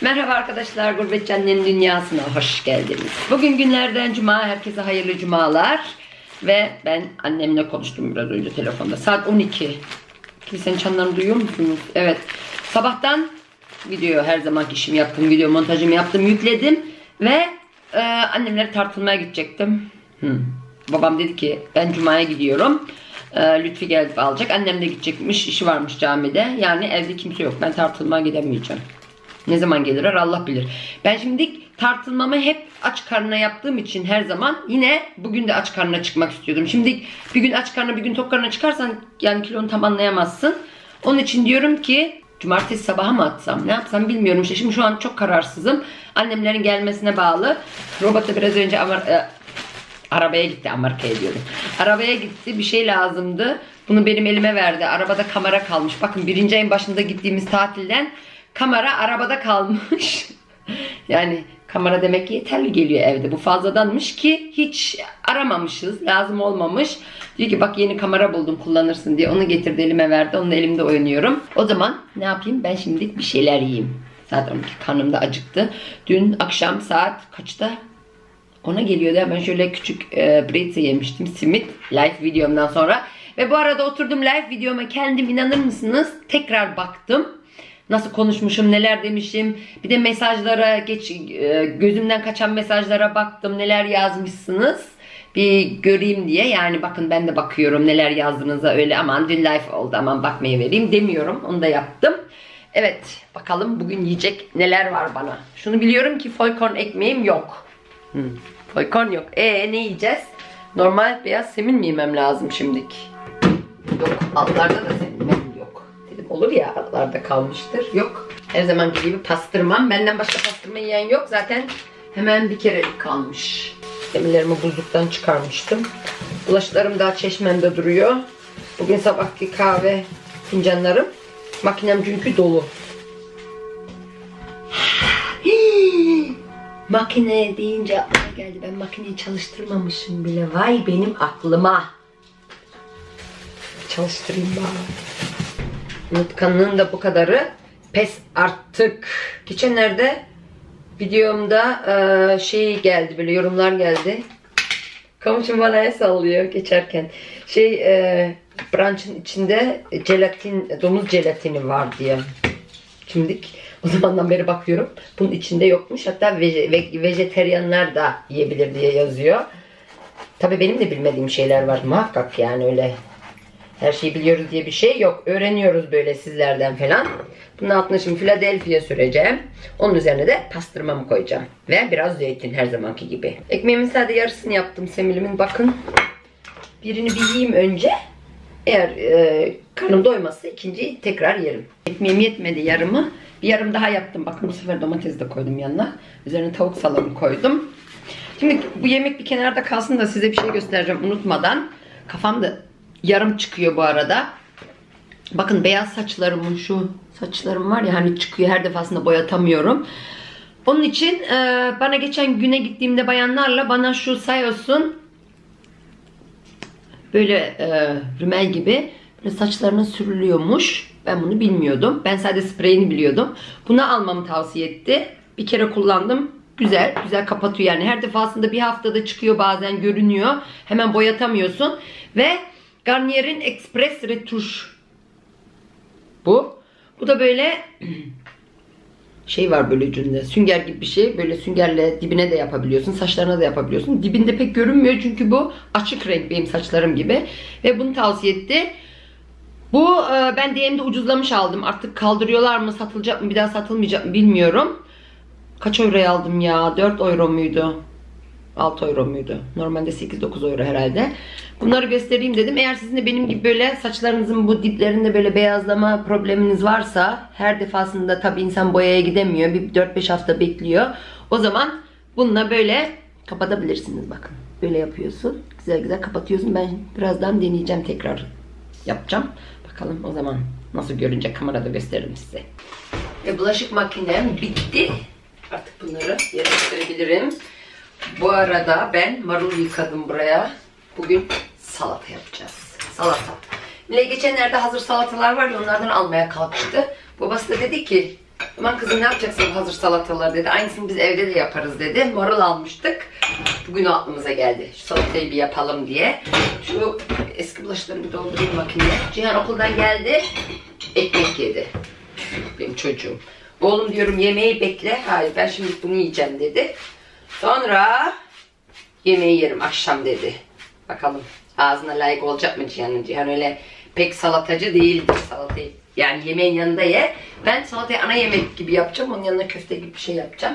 Merhaba arkadaşlar, Gurbetçi Annenin Dünyası'na hoş geldiniz. Bugün günlerden cuma, herkese hayırlı cumalar. Ve ben annemle konuştum biraz önce telefonda. Saat 12. Kilisenin çanlarını duyuyor musunuz? Evet. Sabahtan video her zaman işimi yaptım, video montajımı yaptım, yükledim. Ve e, annemlere tartılmaya gidecektim. Hmm. Babam dedi ki ben cumaya gidiyorum. E, Lütfi gelip alacak. Annem de gidecekmiş, işi varmış camide. Yani evde kimse yok. Ben tartılmaya gidemeyeceğim. Ne zaman gelirler Allah bilir. Ben şimdi tartılmamı hep aç karnına yaptığım için her zaman yine bugün de aç karnına çıkmak istiyordum. Şimdi bir gün aç karnına bir gün tok karnına çıkarsan yani kilonu tam anlayamazsın. Onun için diyorum ki cumartesi sabaha mı atsam ne yapsam bilmiyorum işte. Şimdi şu an çok kararsızım. Annemlerin gelmesine bağlı. Robot da biraz önce ama, e, arabaya gitti Amerika'ya diyorum. Arabaya gitti bir şey lazımdı. Bunu benim elime verdi. Arabada kamera kalmış. Bakın birinci ayın başında gittiğimiz tatilden kamera arabada kalmış. yani kamera demek ki yeterli geliyor evde. Bu fazladanmış ki hiç aramamışız. Lazım olmamış. Diyor ki bak yeni kamera buldum kullanırsın diye. Onu getirdi elime verdi. Onun elimde oynuyorum. O zaman ne yapayım? Ben şimdi bir şeyler yiyeyim. Zaten 12 karnım da acıktı. Dün akşam saat kaçta? Ona geliyordu. Hemen şöyle küçük e, breze yemiştim. Simit. Live videomdan sonra. Ve bu arada oturdum live videoma kendim inanır mısınız? Tekrar baktım nasıl konuşmuşum, neler demişim. Bir de mesajlara geç e, gözümden kaçan mesajlara baktım. Neler yazmışsınız. Bir göreyim diye. Yani bakın ben de bakıyorum neler yazdığınıza öyle aman dün live oldu aman bakmaya vereyim demiyorum. Onu da yaptım. Evet bakalım bugün yiyecek neler var bana. Şunu biliyorum ki folkorn ekmeğim yok. Hmm. Folkorn yok. E ne yiyeceğiz? Normal beyaz semin mi yemem lazım şimdiki? Yok altlarda da semin olur ya aralarda kalmıştır. Yok. Her zaman gibi pastırmam. Benden başka pastırma yiyen yok. Zaten hemen bir kerelik kalmış. Demirlerimi buzluktan çıkarmıştım. Bulaşıklarım daha çeşmemde duruyor. Bugün sabahki kahve fincanlarım. Makinem çünkü dolu. Makine deyince aklıma geldi. Ben makineyi çalıştırmamışım bile. Vay benim aklıma. Çalıştırayım bari. Unutkanlığın da bu kadarı. Pes artık. Geçenlerde videomda e, şey geldi böyle yorumlar geldi. Kamışım bana el sallıyor geçerken. Şey e, branch'ın içinde jelatin, domuz jelatini var diye. Şimdi o zamandan beri bakıyorum. Bunun içinde yokmuş. Hatta veje, ve, vejeteryanlar da yiyebilir diye yazıyor. Tabi benim de bilmediğim şeyler var. Muhakkak yani öyle her şeyi biliyoruz diye bir şey yok. Öğreniyoruz böyle sizlerden falan. Bunun altına şimdi Philadelphia süreceğim. Onun üzerine de pastırmamı koyacağım. Ve biraz zeytin her zamanki gibi. Ekmeğimin sadece yarısını yaptım semilimin. Bakın. Birini bir yiyeyim önce. Eğer e, karnım doymazsa ikinciyi tekrar yerim. Ekmeğim yetmedi yarımı. Bir yarım daha yaptım. Bakın bu sefer domates de koydum yanına. Üzerine tavuk salamı koydum. Şimdi bu yemek bir kenarda kalsın da size bir şey göstereceğim unutmadan. Kafamda yarım çıkıyor bu arada. Bakın beyaz saçlarımın şu saçlarım var ya hani çıkıyor her defasında boyatamıyorum. Onun için e, bana geçen güne gittiğimde bayanlarla bana şu Sayos'un böyle e, rümel gibi böyle saçlarına sürülüyormuş. Ben bunu bilmiyordum. Ben sadece spreyini biliyordum. Bunu almamı tavsiye etti. Bir kere kullandım. Güzel, güzel kapatıyor yani. Her defasında bir haftada çıkıyor bazen görünüyor. Hemen boyatamıyorsun. Ve Garnier'in Express Retouche. Bu. Bu da böyle şey var böyle ucunda. Sünger gibi bir şey. Böyle süngerle dibine de yapabiliyorsun. Saçlarına da yapabiliyorsun. Dibinde pek görünmüyor çünkü bu açık renk benim saçlarım gibi. Ve bunu tavsiye etti. Bu e, ben DM'de ucuzlamış aldım. Artık kaldırıyorlar mı satılacak mı bir daha satılmayacak mı bilmiyorum. Kaç euroya aldım ya? 4 euro muydu? 6 euro muydu? Normalde 8-9 euro herhalde. Bunları göstereyim dedim. Eğer sizin de benim gibi böyle saçlarınızın bu diplerinde böyle beyazlama probleminiz varsa her defasında tabi insan boyaya gidemiyor. Bir 4-5 hafta bekliyor. O zaman bununla böyle kapatabilirsiniz bakın. Böyle yapıyorsun. Güzel güzel kapatıyorsun. Ben birazdan deneyeceğim tekrar yapacağım. Bakalım o zaman nasıl görünce kamerada gösteririm size. Ve bulaşık makinem bitti. Artık bunları yerleştirebilirim. Bu arada ben marul yıkadım buraya. Bugün salata yapacağız. Salata. Nile geçenlerde hazır salatalar var ya onlardan almaya kalkıştı. Babası da dedi ki Aman kızım ne yapacaksın bu hazır salataları dedi. Aynısını biz evde de yaparız dedi. Marul almıştık. Bugün o aklımıza geldi. Şu salatayı bir yapalım diye. Şu eski bulaşıkları bir doldurayım makineye. Cihan okuldan geldi. Ekmek yedi. Benim çocuğum. Oğlum diyorum yemeği bekle. Hayır ben şimdi bunu yiyeceğim dedi. Sonra yemeği yerim akşam dedi. Bakalım ağzına layık olacak mı Cihan'ın? Cihan öyle pek salatacı değildir salatayı. Yani yemeğin yanında ye. Ben salatayı ana yemek gibi yapacağım. Onun yanına köfte gibi bir şey yapacağım.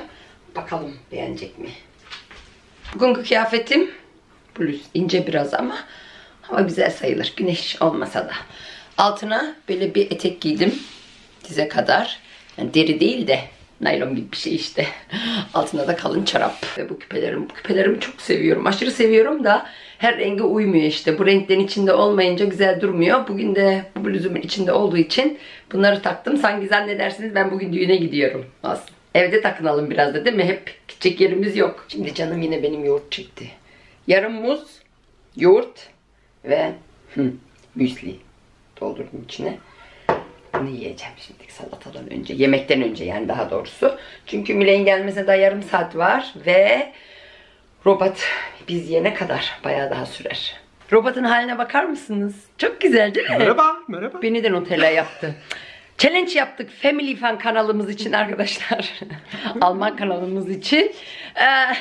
Bakalım beğenecek mi? Bugünkü kıyafetim bluz. ince biraz ama hava güzel sayılır. Güneş olmasa da. Altına böyle bir etek giydim. Dize kadar. Yani deri değil de naylon gibi bir şey işte. Altında da kalın çorap. Ve bu küpelerim, bu küpelerimi çok seviyorum. Aşırı seviyorum da her renge uymuyor işte. Bu renklerin içinde olmayınca güzel durmuyor. Bugün de bu bluzumun içinde olduğu için bunları taktım. Sanki zannedersiniz ben bugün düğüne gidiyorum. Aslında. Evde takınalım biraz da değil mi? Hep gidecek yerimiz yok. Şimdi canım yine benim yoğurt çekti. Yarım muz, yoğurt ve hı, müsli doldurdum içine. Bunu yiyeceğim şimdi salatadan önce. Yemekten önce yani daha doğrusu. Çünkü Miley'in gelmesine daha yarım saat var ve robot biz yene kadar bayağı daha sürer. Robotun haline bakar mısınız? Çok güzel değil mi? Merhaba, merhaba. Beni de Nutella yaptı. Challenge yaptık Family Fan kanalımız için arkadaşlar. Alman kanalımız için. Ee,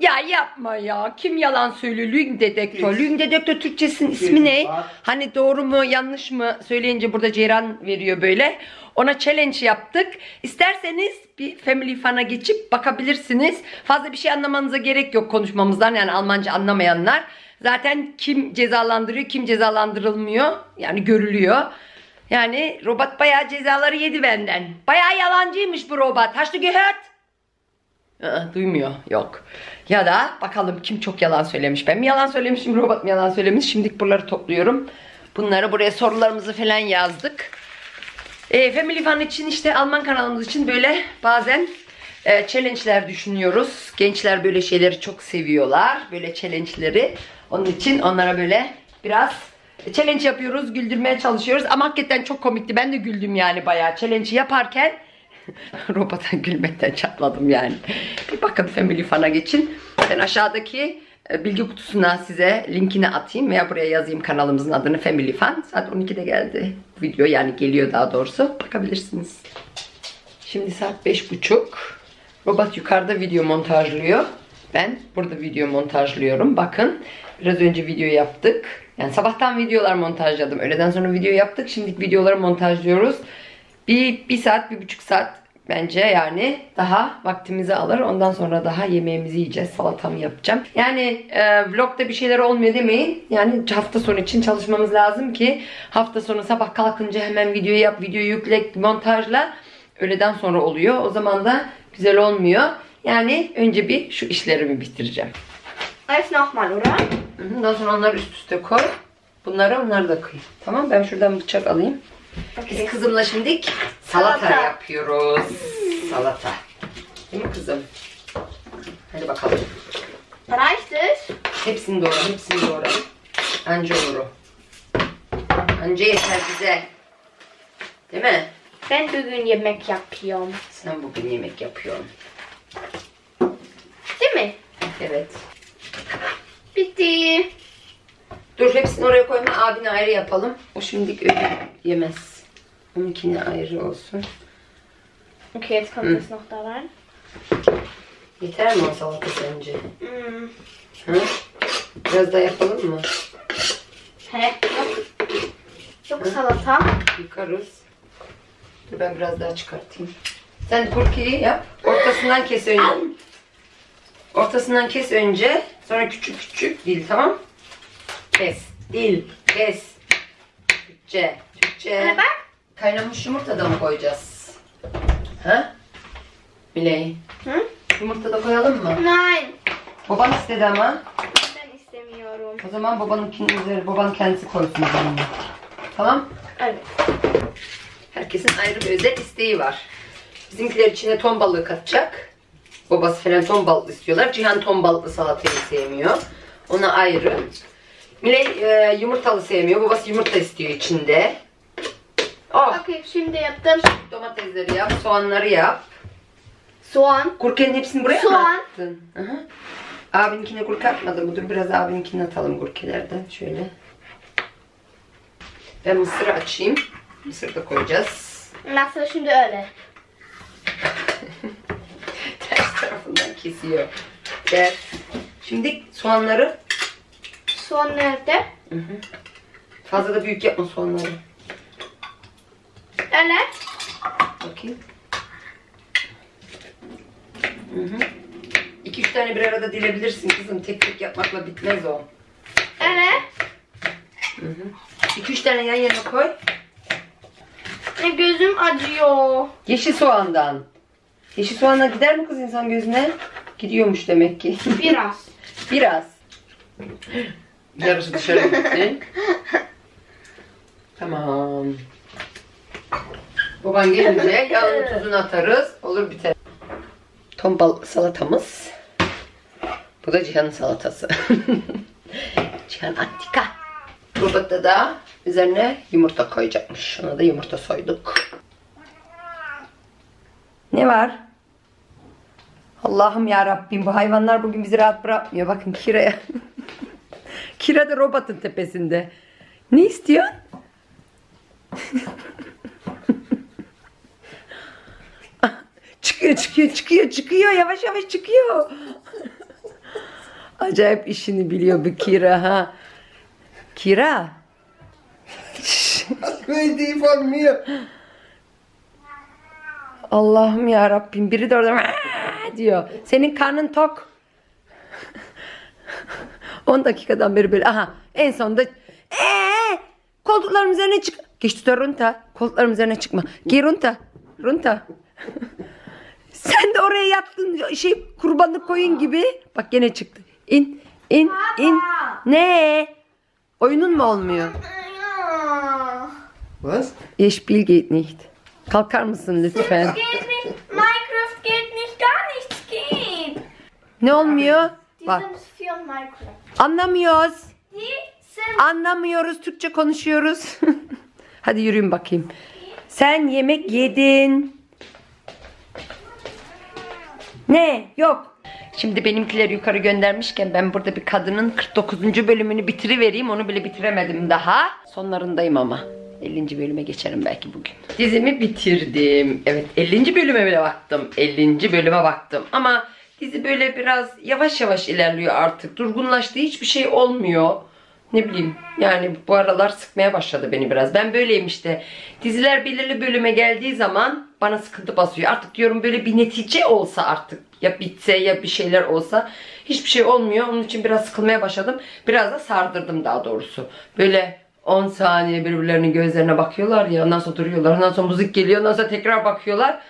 ya yapma ya. Kim yalan söylüyor? Lügen dedektör. Hiç. Lügen dedektör Türkçesinin ismi ne? Hani doğru mu yanlış mı söyleyince burada Ceyran veriyor böyle. Ona challenge yaptık. İsterseniz bir Family Fan'a geçip bakabilirsiniz. Fazla bir şey anlamanıza gerek yok konuşmamızdan yani Almanca anlamayanlar. Zaten kim cezalandırıyor, kim cezalandırılmıyor yani görülüyor. Yani robot bayağı cezaları yedi benden. Bayağı yalancıymış bu robot. Hast du gehört? Duymuyor. Yok. Ya da bakalım kim çok yalan söylemiş. Ben mi yalan söylemişim, robot mu yalan söylemiş? Şimdi buraları topluyorum. Bunları buraya sorularımızı falan yazdık. E, Family Fun için işte Alman kanalımız için böyle bazen e, challenge'ler düşünüyoruz. Gençler böyle şeyleri çok seviyorlar. Böyle challenge'leri. Onun için onlara böyle biraz challenge yapıyoruz, güldürmeye çalışıyoruz. Ama hakikaten çok komikti. Ben de güldüm yani bayağı challenge yaparken. Robota gülmekten çatladım yani. Bir bakın Family Fun'a geçin. Ben aşağıdaki e, bilgi kutusuna size linkini atayım veya buraya yazayım kanalımızın adını Family Fun. Saat 12'de geldi video yani geliyor daha doğrusu. Bakabilirsiniz. Şimdi saat 5.30. Robot yukarıda video montajlıyor. Ben burada video montajlıyorum. Bakın biraz önce video yaptık. Yani sabahtan videolar montajladım. Öğleden sonra video yaptık. Şimdi videoları montajlıyoruz. Bir, bir saat, bir buçuk saat bence yani daha vaktimizi alır. Ondan sonra daha yemeğimizi yiyeceğiz. Salatamı yapacağım. Yani e, vlogda bir şeyler olmuyor demeyin. Yani hafta sonu için çalışmamız lazım ki hafta sonu sabah kalkınca hemen videoyu yap, videoyu yükle, montajla. Öğleden sonra oluyor. O zaman da güzel olmuyor. Yani önce bir şu işlerimi bitireceğim. Alles nochmal, oder? Ondan sonra onları üst üste koy. Bunları onları da koy. Tamam ben şuradan bıçak alayım. Biz kızımla şimdi salata, Salata. yapıyoruz. Salata. Değil mi kızım? Hadi bakalım. Es? Hepsini doğra, hepsini doğra. Anca olur o. Anca yeter bize. Değil mi? Ben bugün yemek yapıyorum. Sen bugün yemek yapıyorsun. Değil mi? Evet. Bitti. Dur hepsini oraya koyma. Abine ayrı yapalım. O öyle yemez. Onunkine ayrı olsun. Okay, jetzt kommt das noch da rein. Yeter mi o salata sence? Mm. Hı? Biraz daha yapalım mı? Hä? Yok. Yok salata. Yıkarız. Dur ben biraz daha çıkartayım. Sen kurkiyi yap. Ortasından kes önce. Ortasından kes önce. Sonra küçük küçük dil tamam? Kes. Dil. Kes. Türkçe. Türkçe. Anne bak. Kaynamış yumurta da mı koyacağız? Ha? Miley. Hı? Yumurta da koyalım mı? Nein. Baban istedi ama. Ben istemiyorum. O zaman babanınkinin üzeri, baban kendisi koysun zaman. Tamam? Evet. Herkesin ayrı bir özel isteği var. Bizimkiler içine ton balığı katacak. Babası falan ton balığı istiyorlar. Cihan ton balıklı salatayı sevmiyor. Ona ayrı. Miley e, yumurtalı sevmiyor. Babası yumurta istiyor içinde. Oh. Okey şimdi yaptım. Domatesleri yap, soğanları yap. Soğan. Gurkenin hepsini buraya mı Soğan. attın? Hı hı. Abininkine gurke atmadın mı? Dur biraz abininkini atalım gurkelerden. Şöyle. Ben mısırı açayım. Mısır da koyacağız. Nasıl şimdi öyle. Ters tarafından kesiyor. Evet. Şimdi soğanları Soğan nerede? fazla da büyük yapma soğanları. Öyle. Bakayım. Hı hı. İki üç tane bir arada dilebilirsin kızım. Tek tek yapmakla bitmez o. Öyle. Hı hı. İki üç tane yan yana koy. Ne gözüm acıyor. Yeşil soğandan. Yeşil soğandan gider mi kız insan gözüne? Gidiyormuş demek ki. Biraz. Biraz. Yarısı dışarı gitti. tamam. Baban gelince yağını tuzunu atarız. Olur biter. Ton bal salatamız. Bu da Cihan'ın salatası. Cihan Attika. Burada da üzerine yumurta koyacakmış. Ona da yumurta soyduk. Ne var? Allah'ım ya Rabbim bu hayvanlar bugün bizi rahat bırakmıyor. Bakın Kira'ya. Kira da robotun tepesinde. Ne istiyorsun? Çıkıyor çıkıyor çıkıyor çıkıyor yavaş yavaş çıkıyor. Acayip işini biliyor bu Kira ha. Kira. Waiting for me. Allah'ım ya Rabbim biri de orada diyor. Senin karnın tok. 10 dakikadan beri böyle aha en sonunda ee, koltuklarım üzerine çık. Geç tutar runta. Koltuklarım üzerine çıkma. Gir runta. Runta. Sen de oraya yattın şey kurbanlık koyun gibi. Bak gene çıktı. İn in in. Ne? Oyunun mu olmuyor? Was? Ich spiel geht nicht. Kalkar mısın lütfen? Minecraft geht nicht. Gar nichts geht. Ne olmuyor? Bak anlamıyoruz. Anlamıyoruz. Türkçe konuşuyoruz. Hadi yürüyün bakayım. Sen yemek yedin. Ne? Yok. Şimdi benimkiler yukarı göndermişken ben burada bir kadının 49. bölümünü bitirivereyim. Onu bile bitiremedim daha. Sonlarındayım ama. 50. bölüme geçerim belki bugün. Dizimi bitirdim. Evet 50. bölüme bile baktım. 50. bölüme baktım. Ama dizi böyle biraz yavaş yavaş ilerliyor artık. Durgunlaştı. Hiçbir şey olmuyor. Ne bileyim yani bu aralar sıkmaya başladı beni biraz. Ben böyleyim işte. Diziler belirli bölüme geldiği zaman bana sıkıntı basıyor. Artık diyorum böyle bir netice olsa artık ya bitse ya bir şeyler olsa hiçbir şey olmuyor. Onun için biraz sıkılmaya başladım. Biraz da sardırdım daha doğrusu. Böyle 10 saniye birbirlerinin gözlerine bakıyorlar ya ondan sonra duruyorlar. Ondan sonra müzik geliyor ondan sonra tekrar bakıyorlar.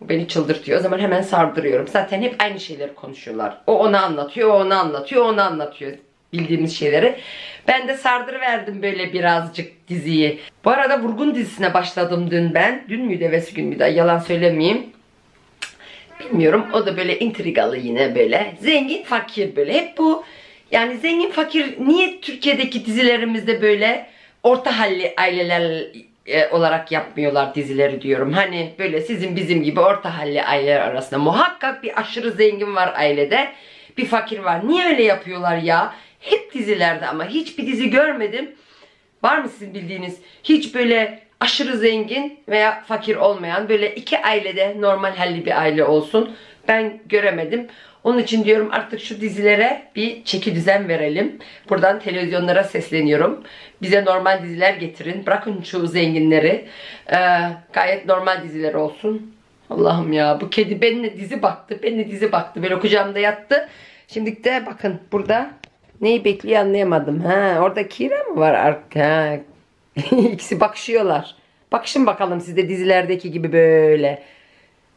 Beni çıldırtıyor. O zaman hemen sardırıyorum. Zaten hep aynı şeyleri konuşuyorlar. O ona anlatıyor, o ona anlatıyor, o ona anlatıyor bildiğimiz şeyleri. Ben de sardırıverdim böyle birazcık diziyi. Bu arada Vurgun dizisine başladım dün ben. Dün müydü, evvelsi gün müydü? Yalan söylemeyeyim. Bilmiyorum. O da böyle intrigalı yine böyle. Zengin fakir böyle. Hep bu yani zengin fakir niye Türkiye'deki dizilerimizde böyle orta halli aileler e, olarak yapmıyorlar dizileri diyorum. Hani böyle sizin bizim gibi orta halli aileler arasında muhakkak bir aşırı zengin var ailede. Bir fakir var. Niye öyle yapıyorlar ya? Hep dizilerde ama hiçbir dizi görmedim. Var mı sizin bildiğiniz hiç böyle aşırı zengin veya fakir olmayan böyle iki ailede normal halli bir aile olsun. Ben göremedim. Onun için diyorum artık şu dizilere bir çeki düzen verelim. Buradan televizyonlara sesleniyorum. Bize normal diziler getirin. Bırakın şu zenginleri. Ee, gayet normal diziler olsun. Allah'ım ya bu kedi benimle dizi baktı. Benimle dizi baktı. Böyle kucağımda yattı. Şimdi de bakın burada neyi bekliyor anlayamadım. Ha, orada Kira mı var? Arka. İkisi bakışıyorlar. Bakışın bakalım siz de dizilerdeki gibi böyle.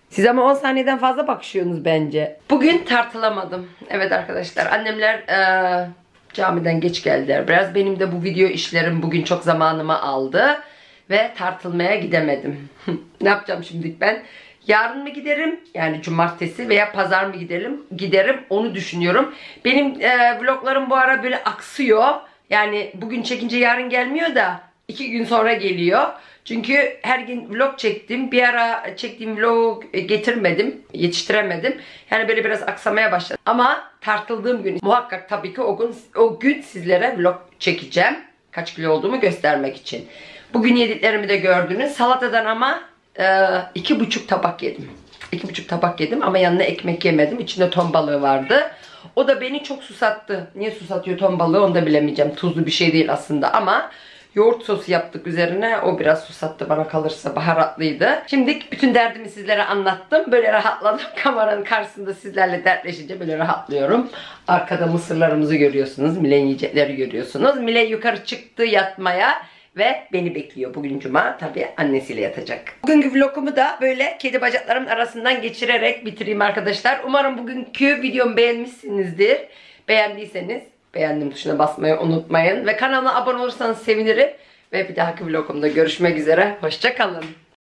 Siz ama 10 saniyeden fazla bakışıyorsunuz bence. Bugün tartılamadım. Evet arkadaşlar annemler eee, camiden geç geldiler. Biraz benim de bu video işlerim bugün çok zamanımı aldı. Ve tartılmaya gidemedim. ne yapacağım şimdi ben? Yarın mı giderim? Yani cumartesi veya pazar mı gidelim? Giderim onu düşünüyorum. Benim eee, vloglarım bu ara böyle aksıyor. Yani bugün çekince yarın gelmiyor da iki gün sonra geliyor. Çünkü her gün vlog çektim. Bir ara çektiğim vlogu getirmedim. Yetiştiremedim. Yani böyle biraz aksamaya başladı. Ama tartıldığım gün muhakkak tabii ki o gün, o gün sizlere vlog çekeceğim. Kaç kilo olduğumu göstermek için. Bugün yediklerimi de gördünüz. Salatadan ama e, iki buçuk tabak yedim. İki buçuk tabak yedim ama yanına ekmek yemedim. İçinde ton balığı vardı. O da beni çok susattı. Niye susatıyor ton balığı onu da bilemeyeceğim. Tuzlu bir şey değil aslında ama yoğurt sosu yaptık üzerine. O biraz susattı bana kalırsa. Baharatlıydı. Şimdi bütün derdimi sizlere anlattım. Böyle rahatladım. Kameranın karşısında sizlerle dertleşince böyle rahatlıyorum. Arkada mısırlarımızı görüyorsunuz. Mile'nin yiyecekleri görüyorsunuz. Mile yukarı çıktı yatmaya ve beni bekliyor. Bugün cuma tabii annesiyle yatacak. Bugünkü vlogumu da böyle kedi bacaklarımın arasından geçirerek bitireyim arkadaşlar. Umarım bugünkü videomu beğenmişsinizdir. Beğendiyseniz beğendim tuşuna basmayı unutmayın. Ve kanalıma abone olursanız sevinirim. Ve bir dahaki vlogumda görüşmek üzere. Hoşçakalın.